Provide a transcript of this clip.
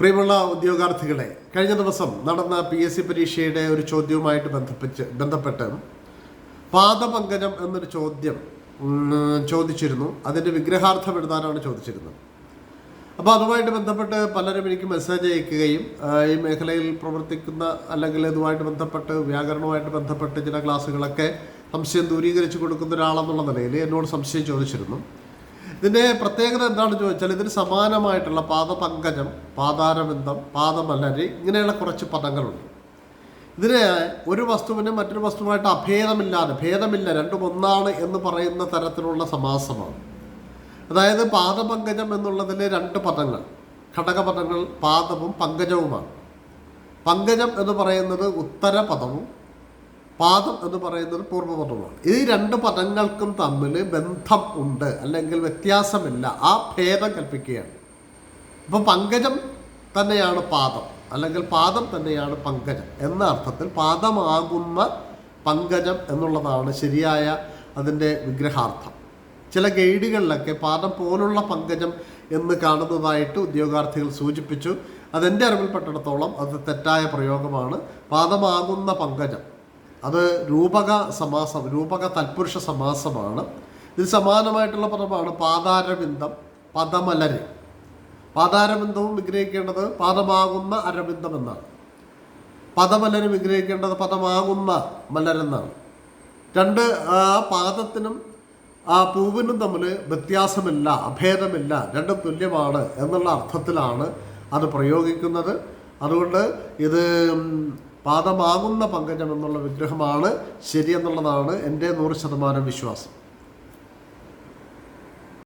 പ്രിയമുള്ള ഉദ്യോഗാർത്ഥികളെ കഴിഞ്ഞ ദിവസം നടന്ന പി എസ് സി പരീക്ഷയുടെ ഒരു ചോദ്യവുമായിട്ട് ബന്ധിപ്പിച്ച് ബന്ധപ്പെട്ട് പാദപങ്കജം എന്നൊരു ചോദ്യം ചോദിച്ചിരുന്നു. അതിന്റെ വിഗ്രഹാർത്ഥം എഴുതാനാണ് ചോദിച്ചിരുന്നത്. അപ്പോൾ അതുമായിട്ട് ബന്ധപ്പെട്ട് പലരും എനിക്ക് മെസ്സേജ് അയക്കുകയും ഈ മേഖലയിൽ പ്രവർത്തിക്കുന്ന അല്ലെങ്കിൽ ഇതുമായിട്ട് ബന്ധപ്പെട്ട് വ്യാകരണവുമായിട്ട് ബന്ധപ്പെട്ട് ചില ക്ലാസ്സുകളൊക്കെ സംശയം ദൂരീകരിച്ച് കൊടുക്കുന്ന ഒരാളെന്നുള്ള നിലയിൽ എന്നോട് സംശയം ചോദിച്ചിരുന്നു. ഇതിന്റെ പ്രത്യേകത എന്താണെന്ന് ചോദിച്ചാൽ ഇതിന് സമാനമായിട്ടുള്ള പാദപങ്കജം പാതാരബന്ധം പാദമലരി ഇങ്ങനെയുള്ള കുറച്ച് പദങ്ങളുണ്ട്. ഇതിനെ ഒരു വസ്തുവിന് മറ്റൊരു വസ്തുവായിട്ട് അഭേദമില്ലാതെ ഭേദമില്ല രണ്ടും ഒന്നാണ് എന്ന് പറയുന്ന തരത്തിലുള്ള സമാസമാണ്. അതായത് പാദപങ്കജം എന്നുള്ളതിലെ രണ്ട് പദങ്ങൾ ഘടകപദങ്ങൾ പാദവും പങ്കജവുമാണ്. പങ്കജം എന്ന് പറയുന്നത് ഉത്തരപദവും പാദം എന്ന് പറയുന്നത് പൂർവപദമാണ് ഈ രണ്ട് പദങ്ങൾക്കും തമ്മിൽ ബന്ധം ഉണ്ട് അല്ലെങ്കിൽ വ്യത്യാസമില്ല. ആ ഭേദം കൽപ്പിക്കുകയാണ്. അപ്പോൾ പങ്കജം തന്നെയാണ് പാദം അല്ലെങ്കിൽ പാദം തന്നെയാണ് പങ്കജം എന്ന അർത്ഥത്തിൽ പാദമാകുന്ന പങ്കജം എന്നുള്ളതാണ് ശരിയായ അതിന്റെ വിഗ്രഹാർത്ഥം. ചില ഗൈഡുകളിലൊക്കെ പാദം പോലുള്ള പങ്കജം എന്ന് കാണുന്നതായിട്ട് ഉദ്യോഗാർത്ഥികൾ സൂചിപ്പിച്ചു. അതെന്റെ അറിവിൽപ്പെട്ടിടത്തോളം അത് തെറ്റായ പ്രയോഗമാണ്. പാദമാകുന്ന പങ്കജം അത് രൂപക സമാസം രൂപക തൽപുരുഷ സമാസമാണ്. ഇത് സമാനമായിട്ടുള്ള പദമാണ് പാതാരബിന്ദം പദമലര്. പാതാരബിന്ദവും വിഗ്രഹിക്കേണ്ടത് പാദമാകുന്ന അരബിന്ദം എന്നാണ്. പദമലര് വിഗ്രഹിക്കേണ്ടത് പദമാകുന്ന മലരെന്നാണ് രണ്ട് ആ പാദത്തിനും ആ പൂവിനും തമ്മിൽ വ്യത്യാസമില്ല അഭേദമില്ല രണ്ടും തുല്യമാണ് എന്നുള്ള അർത്ഥത്തിലാണ് അത് പ്രയോഗിക്കുന്നത്. അതുകൊണ്ട് ഇത് പാദമാകുന്ന പങ്കജം എന്നുള്ള വിഗ്രഹമാണ് ശരിയെന്നുള്ളതാണ് എന്റെ നൂറ് ശതമാനം വിശ്വാസം.